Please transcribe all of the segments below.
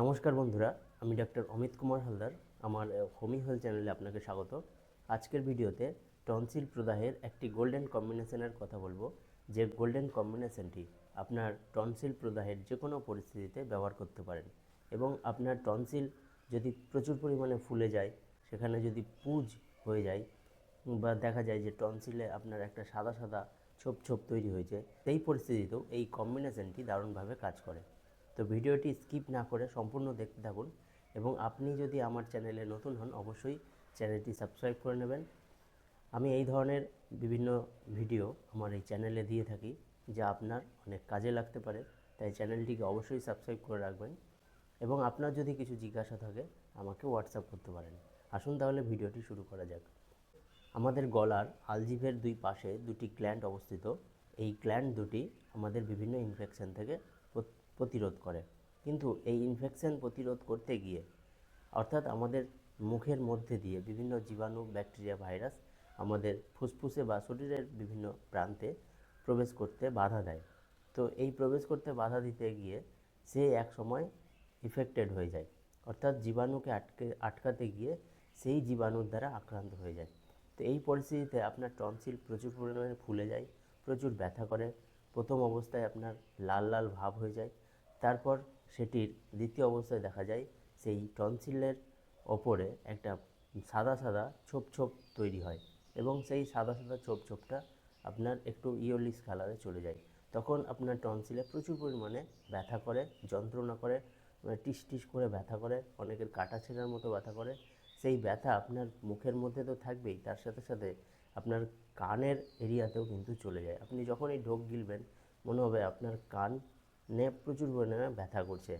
নমস্কার বন্ধুরা, আমি ডাক্তার অমিত কুমার হালদার, আমার হোমি হেলথ চ্যানেলে আপনাকে স্বাগত। আজকের ভিডিওতে টনসিল প্রদাহের একটি গোল্ডেন কম্বিনেশনের কথা বলব। যে গোল্ডেন কম্বিনেশনটি আপনার টনসিল প্রদাহের যে কোনো পরিস্থিতিতে ব্যবহার করতে পারেন এবং আপনার টনসিল যদি প্রচুর পরিমাণে ফুলে যায়, সেখানে যদি পুজ হয়ে যায় বা দেখা যায় যে টনসিলে আপনার একটা সাদা সাদা ছোপ ছোপ তৈরি হয়েছে, সেই পরিস্থিতিতেও এই কম্বিনেশনটি দারুণভাবে কাজ করে। তো ভিডিওটি স্কিপ না করে সম্পূর্ণ দেখতে থাকুন এবং আপনি যদি আমার চ্যানেলে নতুন হন, অবশ্যই চ্যানেলটি সাবস্ক্রাইব করে নেবেন। আমি এই ধরনের বিভিন্ন ভিডিও আমার এই চ্যানেলে দিয়ে থাকি, যা আপনার অনেক কাজে লাগতে পারে, তাই চ্যানেলটিকে অবশ্যই সাবস্ক্রাইব করে রাখবেন এবং আপনার যদি কিছু জিজ্ঞাসা থাকে, আমাকে হোয়াটসঅ্যাপ করতে পারেন। আসুন তাহলে ভিডিওটি শুরু করা যাক। আমাদের গলার আলজিভের দুই পাশে দুটি গ্ল্যান্ড অবস্থিত। এই গ্ল্যান্ড দুটি আমাদের বিভিন্ন ইনফেকশন থেকে প্রতিরোধ করে। কিন্তু এই ইনফেকশন প্রতিরোধ করতে গিয়ে, অর্থাৎ আমাদের মুখের মধ্যে দিয়ে বিভিন্ন জীবাণু ব্যাকটেরিয়া ভাইরাস আমাদের ফুসফুসে বা শরীরের বিভিন্ন প্রান্তে প্রবেশ করতে বাধা দেয়। তো এই প্রবেশ করতে বাধা দিতে গিয়ে সে এক সময় ইফেক্টেড হয়ে যায়। অর্থাৎ জীবাণুকে আটকে, আটকাতে গিয়ে সেই জীবাণুর দ্বারা আক্রান্ত হয়ে যায়। তো এই পরিস্থিতিতে আপনার টনসিল প্রচুর পরিমাণে ফুলে যায়। প্রচুর ব্যথা করে। প্রথম অবস্থায় আপনার লাল লাল ভাব হয়ে যায়। তারপর সেটির দ্বিতীয় অবস্থায় দেখা যায়, সেই টনসিলের ওপরে একটা সাদা সাদা ছোপ ছোপ তৈরি হয় এবং সেই সাদা সাদা ছোপ, ছোপটা আপনার একটু ইয়োলিস কালারে চলে যায়। তখন আপনার টনসিলে প্রচুর পরিমাণে ব্যথা করে, যন্ত্রণা করে মানে টিস টিস করে ব্যথা করে, অনেকের কাটা ছেঁড়ার মতো ব্যথা করে। সেই ব্যথা আপনার মুখের মধ্যে তো থাকবেই, তার সাথে সাথে আপনার কানের এরিয়াতেও কিন্তু চলে যায়। আপনি যখনই ঢোক গিলবেন, মনে হবে আপনার কানে প্রচুর পরিমাণে ব্যথা করছে।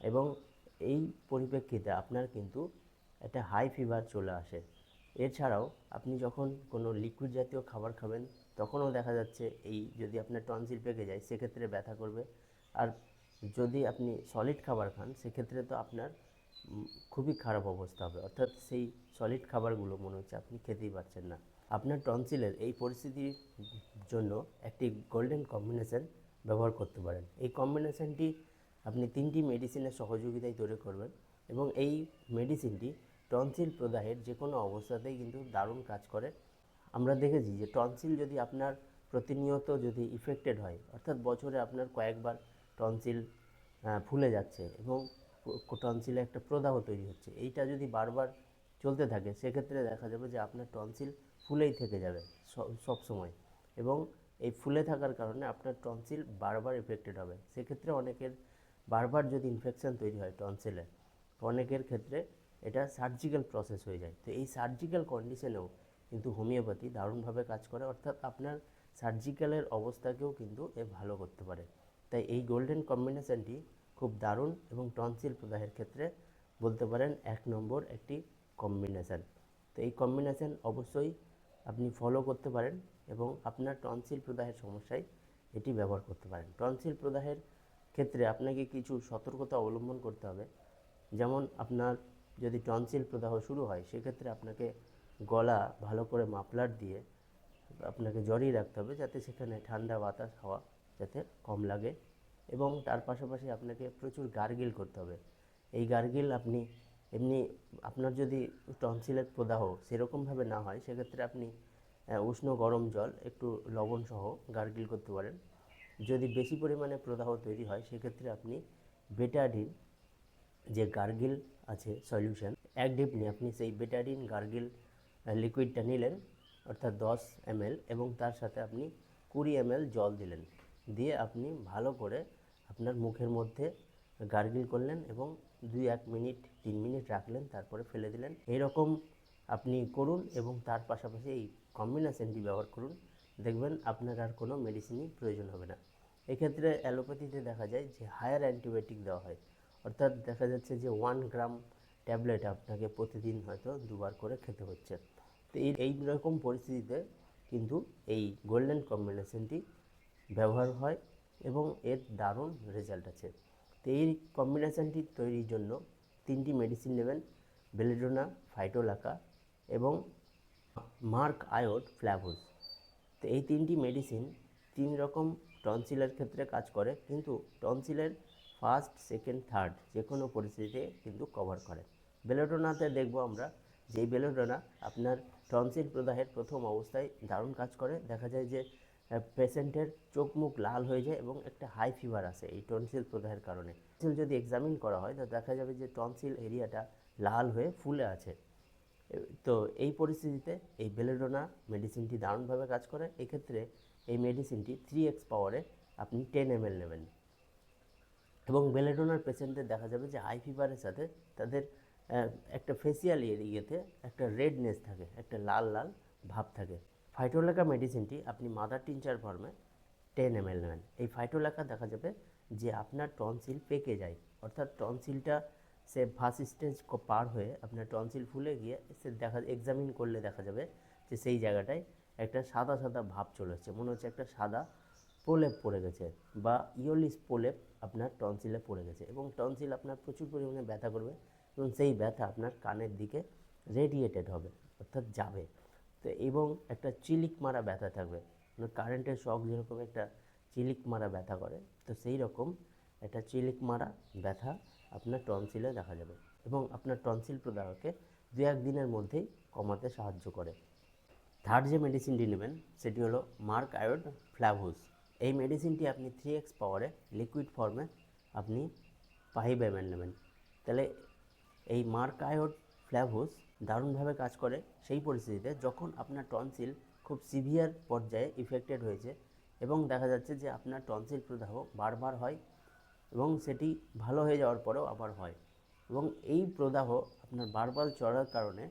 এবং এই পরিপ্রেক্ষিতে আপনার কিন্তু একটা হাই ফিভার চলে আসে। এছাড়াও আপনি যখন কোনো লিকুইড জাতীয় খাবার খাবেন, তখনও দেখা যাচ্ছে এই যদি আপনার টনসিল পেকে যায়, সেক্ষেত্রে ব্যথা করবে। আর যদি আপনি সলিড খাবার খান, সেক্ষেত্রে তো আপনার খুবই খারাপ অবস্থা হবে। অর্থাৎ সেই সলিড খাবারগুলো মনে হচ্ছে আপনি খেতেই পারছেন না। আপনার টনসিলের এই পরিস্থিতির জন্য একটি গোল্ডেন কম্বিনেশন ব্যবহার করতে পারেন। এই কম্বিনেশনটি আপনি তিনটি মেডিসিনের সহযোগিতায় তৈরি করবেন এবং এই মেডিসিনটি টনসিল প্রদাহের যে কোনো অবস্থাতেই কিন্তু দারুণ কাজ করে। আমরা দেখেছি যে টনসিল যদি আপনার প্রতিনিয়ত যদি ইফেক্টেড হয়, অর্থাৎ বছরে আপনার কয়েকবার টনসিল ফুলে যাচ্ছে এবং টনসিলে একটা প্রদাহ তৈরি হচ্ছে, এইটা যদি বারবার চলতে থাকে, সেক্ষেত্রে দেখা যাবে যে আপনার টনসিল ফুলেই থেকে যাবে সব সময়। এবং এই ফুলে থাকার কারণে আপনার টনসিল বারবার এফেক্টেড হবে। সেক্ষেত্রে অনেকের বারবার যদি ইনফেকশন তৈরি হয় টনসিলে অনেকের ক্ষেত্রে এটা সার্জিক্যাল প্রসেস হয়ে যায়। তো এই সার্জিক্যাল কন্ডিশনেও কিন্তু হোমিওপ্যাথি দারুণভাবে কাজ করে, অর্থাৎ আপনার সার্জিক্যালের অবস্থাকেও কিন্তু এ ভালো করতে পারে। তাই এই গোল্ডেন কম্বিনেশানটি খুব দারুণ এবং টনসিল প্রদাহের ক্ষেত্রে বলতে পারেন এক নম্বর একটি কম্বিনেশন তো এই কম্বিনেশান অবশ্যই আপনি ফলো করতে পারেন এবং আপনার টনসিল প্রদাহের সমস্যায় এটি ব্যবহার করতে পারেন। টনসিল প্রদাহের ক্ষেত্রে আপনাকে কিছু সতর্কতা অবলম্বন করতে হবে। যেমন আপনার যদি টনসিল প্রদাহ শুরু হয়, সেক্ষেত্রে আপনাকে গলা ভালো করে মাফলার দিয়ে আপনাকে জড়িয়ে রাখতে হবে যাতে সেখানে ঠান্ডা বাতাস হাওয়া যাতে কম লাগে এবং তার পাশাপাশি আপনাকে প্রচুর গার্গিল করতে হবে। এই গার্গিল আপনি এমনি আপনার যদি টনসিলের প্রদাহ সেরকমভাবে না হয়, সেক্ষেত্রে আপনি উষ্ণ গরম জল, একটু লবণ সহ গার্গিল করতে পারেন। যদি বেশি পরিমাণে প্রদাহ তৈরি হয়, সেক্ষেত্রে আপনি বেটাডিন যে গার্গিল আছে সলিউশন, এক ডিপ নিয়ে আপনি সেই বেটাডিন গার্গিল লিকুইডটা নিলেন, অর্থাৎ দশ এমএল এবং তার সাথে আপনি কুড়ি এমএল জল দিলেন। দিয়ে আপনি ভালো করে আপনার মুখের মধ্যে গার্গিল করলেন এবং দুই এক মিনিট, তিন মিনিট রাখলেন, তারপরে ফেলে দিলেন। এইরকম আপনি করুন এবং তার পাশাপাশি এই কম্বিনেশনটি ব্যবহার করুন। দেখবেন আপনার আর কোনো মেডিসিনই প্রয়োজন হবে না। এক্ষেত্রে অ্যালোপ্যাথিতে দেখা যায় যে হায়ার অ্যান্টিবায়োটিক দেওয়া হয়। অর্থাৎ দেখা যাচ্ছে যে ওয়ান গ্রাম ট্যাবলেট আপনাকে প্রতিদিন হয়তো দুবার করে খেতে হচ্ছে। তো এই এই রকম পরিস্থিতিতে কিন্তু এই গোল্ডেন কম্বিনেশনটি ব্যবহার হয় এবং এর দারুণ রেজাল্ট আছে। এই কম্বিনেশনটি তৈরির জন্য তিনটি মেডিসিন নেবেন বেলেডোনা ফাইটোলাকা এবং মার্ক আয়োড ফ্ল্যাভোজ তো এই তিনটি মেডিসিন তিন রকম টনসিলের ক্ষেত্রে কাজ করে, কিন্তু টনসিলের ফার্স্ট সেকেন্ড থার্ড যে কোনো পরিস্থিতিতে কিন্তু কভার করে। বেলোডোনাতে দেখব আমরা যে বেলোডোনা আপনার টনসিল প্রদাহের প্রথম অবস্থায় দারুণ কাজ করে। দেখা যায় যে পেশেন্টের চোখ মুখ লাল হয়ে যায় এবং একটা হাই ফিভার আসে এই টনসিল প্রদাহের কারণে। টনসিল যদি এক্সামিন করা হয়, তো দেখা যাবে যে টনসিল এরিয়াটা লাল হয়ে ফুলে আছে। তো এই পরিস্থিতিতে এই বেলেডোনা মেডিসিনটি দারুণভাবে কাজ করে। এক্ষেত্রে এই মেডিসিনটি থ্রি এক্স পাওয়ারে আপনি টেন এম নেবেন। এবং বেলেডোনার পেশেন্টদের দেখা যাবে যে হাই ফিভারের সাথে তাদের একটা ফেসিয়াল এরিয়াতে একটা রেডনেস থাকে, একটা লাল লাল ভাব থাকে। ফাইটোলেকা মেডিসিনটি আপনি মাদার টিনচার ফর্মে টেন এম এল নেবেন। এই ফাইটোলেকা দেখা যাবে যে আপনার টনসিল পেকে যায়। অর্থাৎ টনসিলটা সে ফার্স্ট স্টেজ পার হয়ে আপনার টনসিল ফুলে গিয়ে সে দেখা এক্সামিন করলে দেখা যাবে যে সেই জায়গাটায় একটা সাদা সাদা ভাব চলে এসছে। মনে হচ্ছে একটা সাদা প্রলেপ পড়ে গেছে বা ইয়োলিস প্রলেপ আপনার টনসিলে পড়ে গেছে এবং টনসিল আপনার প্রচুর পরিমাণে ব্যথা করবে এবং সেই ব্যথা আপনার কানের দিকে রেডিয়েটেড হবে, অর্থাৎ যাবে। তো এবং একটা চিলিক মারা ব্যথা থাকবে। মানে কারেন্টের শক যেরকম একটা চিলিক মারা ব্যথা করে, তো সেই রকম একটা চিলিক মারা ব্যথা আপনার টনসিলে দেখা যাবে এবং আপনার টনসিল প্রদাহকে দু এক দিনের মধ্যেই কমাতে সাহায্য করে। থার্ড যে মেডিসিনটি নেবেন, সেটি হলো মার্ক আয়োড ফ্ল্যাভুস এই মেডিসিনটি আপনি থ্রি এক্স পাওয়ারে লিকুইড ফর্মে আপনি ফাইভ এম নেবেন। তাহলে এই মার্ক আয়োড ফ্ল্যাভুস দারুণভাবে কাজ করে সেই পরিস্থিতিতে যখন আপনার টনসিল খুব সিভিয়ার পর্যায়ে ইফেক্টেড হয়েছে এবং দেখা যাচ্ছে যে আপনার টনসিল প্রদাহ বারবার হয় এবং সেটি ভালো হয়ে যাওয়ার পরেও আবার হয় এবং এই প্রদাহ আপনার বারবার চড়ার কারণে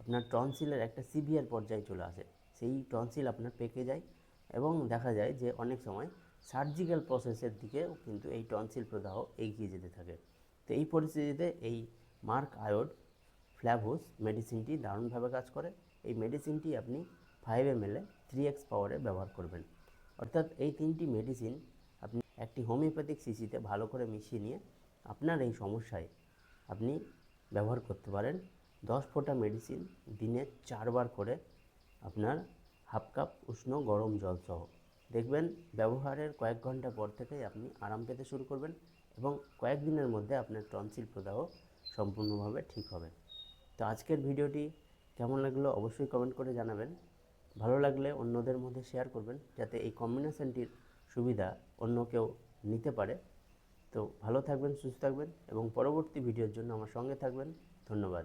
আপনার টনসিলের একটা সিভিয়ার পর্যায়ে চলে আসে। সেই টনসিল আপনার পেকে যায় এবং দেখা যায় যে অনেক সময় সার্জিক্যাল প্রসেসের দিকেও কিন্তু এই টনসিল প্রদাহ এগিয়ে যেতে থাকে। তো এই পরিস্থিতিতে এই মার্ক আয়োড ফ্ল্যাভোস মেডিসিনটি দারুণভাবে কাজ করে। এই মেডিসিনটি আপনি ফাইভ এম এলে থ্রি এক্স পাওয়ারে ব্যবহার করবেন। অর্থাৎ এই তিনটি মেডিসিন আপনি একটি হোমিওপ্যাথিক সিসিতে ভালো করে মিশিয়ে নিয়ে আপনার এই সমস্যায় আপনি ব্যবহার করতে পারেন। দশ ফোঁটা মেডিসিন দিনে চারবার করে আপনার হাফ কাপ উষ্ণ গরম জল সহ। দেখবেন ব্যবহারের কয়েক ঘণ্টা পর থেকেই আপনি আরাম পেতে শুরু করবেন এবং কয়েকদিনের মধ্যে আপনার টনসিল প্রদাহ সম্পূর্ণভাবে ঠিক হবে। তো আজকের ভিডিওটি কেমন লাগল অবশ্যই কমেন্ট করে জানাবেন। ভালো লাগলে অন্যদের মধ্যে শেয়ার করবেন যাতে এই কম্বিনেশনটির সুবিধা অন্য কেউ নিতে পারে। তো ভালো থাকবেন, সুস্থ থাকবেন এবং পরবর্তী ভিডিওর জন্য আমার সঙ্গে থাকবেন। ধন্যবাদ।